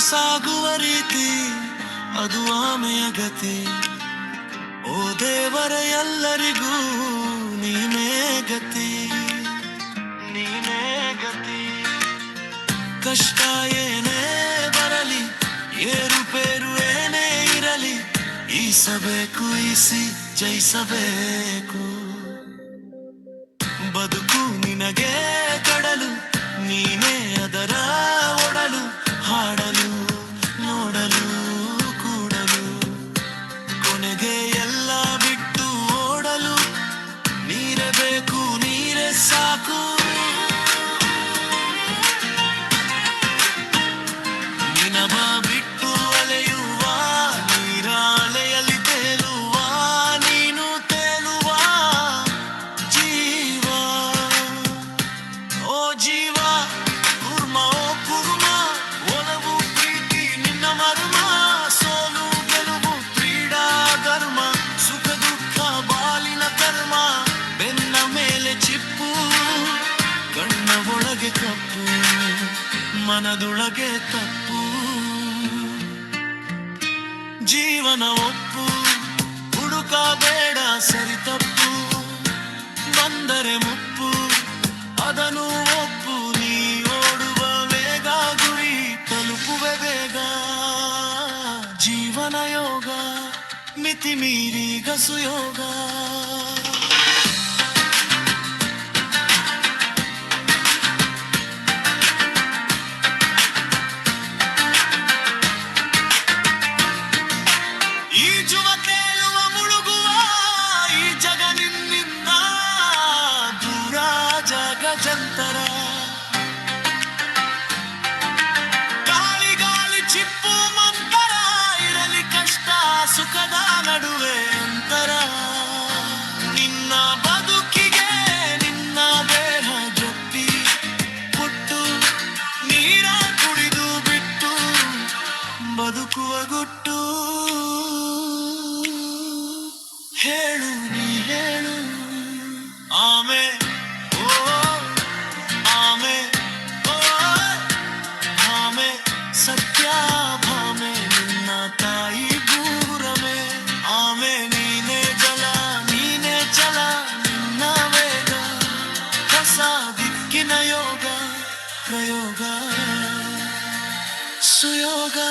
ಸಾಗುವ ರೀತಿ, ಅದು ಆಮೆಯ ಗತಿ. ಓ ದೇವರ, ಎಲ್ಲರಿಗೂ ನೀನೇ ಗತಿ. ನೀನೇ ಗತಿ. ಕಷ್ಟ ಏನೇ ಬರಲಿ ಏರುಪೇರು ಏನೇ ಇರಲಿ, ಈಸಬೇಕು, ಈಸಿ ಜಯಿಸಬೇಕು. ಕಪ್ಪು ಮನದೊಳಗೆ ತಪ್ಪು. ಜೀವನ ಒಪ್ಪು ಹುಡುಕಬೇಡ ಸರಿ ತಪ್ಪು. ಬಂದರೆ ಮುಪ್ಪು, ಅದನ್ನು ಒಪ್ಪು. ನೀ ಓಡುವ ವೇಗ, ಗುರಿ ತಲುಪುವೆ ಬೇಗ ಜೀವನ ಯೋಗ, ಮಿತಿ ಮೀರಿ ಗಸು ಜಂತರ. ಗಾಳಿ ಗಾಳಿ ಚಿಪ್ಪು ಮಂತರ, ಇರಲಿ ಕಷ್ಟ ಸುಖದ ನಡುವೆ ಅಂತರ. ನಿನ್ನ ಬದುಕಿಗೆ ನಿನ್ನ ದೇಹ ಜೊಪ್ಪಿ ಪುಟ್ಟು ನೀರ ಕುಡಿದು ಬಿಟ್ಟು ಬದುಕುವ ಗುಟ್ಟು. ಹೇಳು ನೀ ಹೇಳು. भामे ओ सत्या भामे आमे नीने जला, नीने चला निन्ना वेगा। प्रसादिक्किन योगा प्रयोगा सुयोगा।